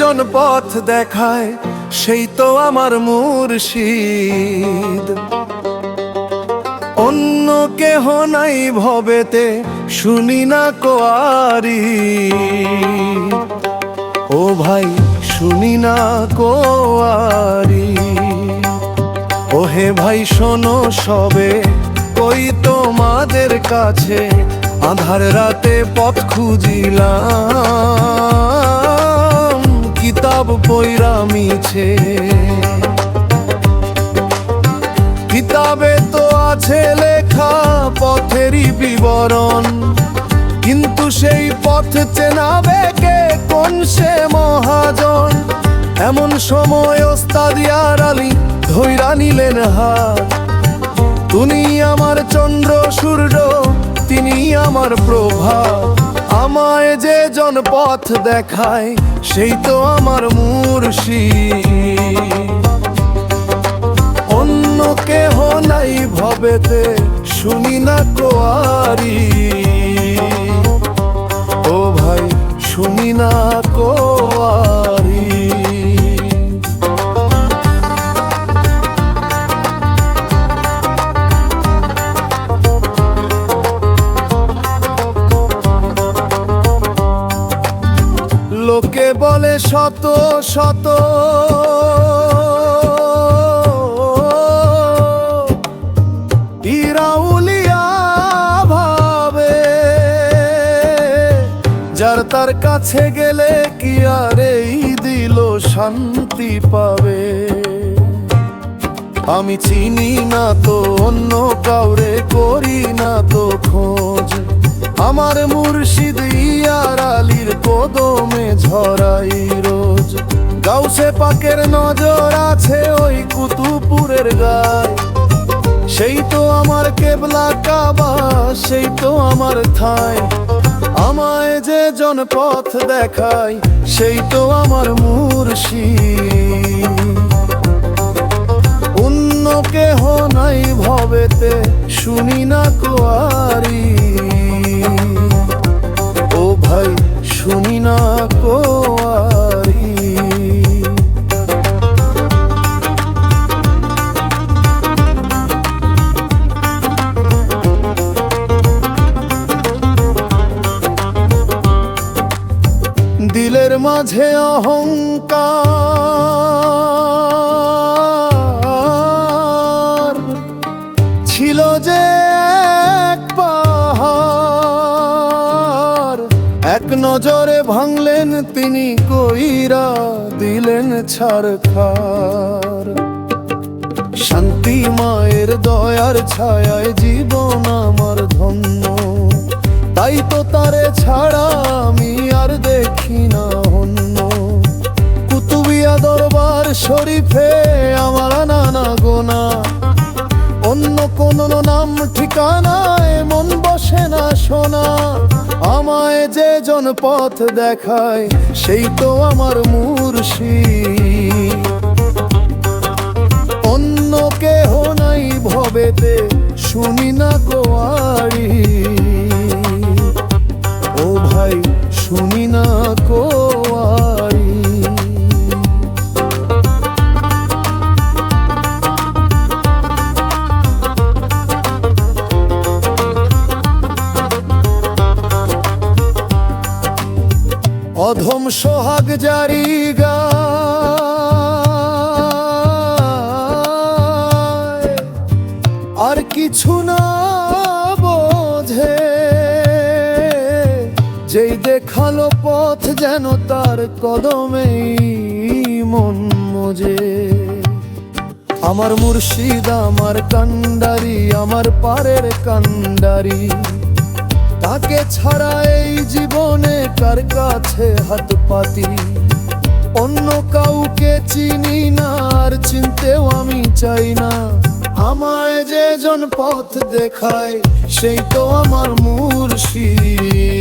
জন পথ দেখায়, সেই তো আমার মুর্শিদ। অন্য কেহ নাই ভবেতে, শুনি না কোয়ারি। ও ভাই, শুনি না কোয়ারি। ওহে ভাই, শোনো সবে কই তোমাদের কাছে আধার রাতে পথ খুঁজিলাম। কিতাব পইরা মিছে। কিতাবে তো আছে লেখা পথেরই বিবরণ, কিন্তু সেই পথ চেনাবে কে কোন সে মহাজন? এমন সময় ওস্তাদিয়ার আলী ধৈরা নিলেন হাত। তুমি আমার চন্দ্র সূর্য, তিনি আমার প্রভা আমায় যে জনপথ দেখায়, সেই তো আমার মুর্শিদ অন্য কেহ নাই ভবেতে, শুনি না কোয়ারি লোকে বলে শত শত। ভাবে, যার তার কাছে গেলে কি আর এই দিল শান্তি পাবে? আমি চিনি না তো, অন্য কাউরে করি না তো খোঁজ। আমার মুর্শিদ ইয়ার আলীর কদমে ঝরাই রোজ। গাউসে পাকের নজর আছে ওই কুতুপুরের গায়। সেই তো আমার কেবলা কাবা, সেই তো আমার থাই। আমায় যে জন পথ দেখায় সেই তো আমার মুর্শিদ। অন্য কেহ নাই ভবেতে, শুনি না কোয়ারি। না কোয়ারি। দিলের মাঝে অহংকার। নজরে ভাঙলেন তিনি কইরা দিলেন ছাড় খার শান্তি মায়ের দয়ার ছায়ায় জীবন আমার ধন্য। তাই তো তারে ছাড়া আমি আর দেখি না অন্য। কুতুবিয়া দরবার শরীফে আমার নানা গোনা। অন্য কোন নাম ঠিকানায় মন বসে না শোনা। যে জন পথ দেখায়, সেই তো আমার মুর্শিদ অন্য কেহ নাই ভবেতে শুনি না কোয়ারি। ও ভাই শুনি না কোয়ারি অধম সোহাগ জারি গায় আর কিছু না বোঝে, যেই দেখাল পথ যেন তার কদমেই মন মজে। আমার মুর্শিদ, আমার কান্ডারি, আমার পারের কান্ডারি তাকে ছাড়া এই জীবনে কার কাছে হাত পাতি? অন্য কাউকে চিনি না, আর চিনতেও আমি চাই না। আমায় যে জন পথ দেখায়, সেই তো আমার মুর্শিদ।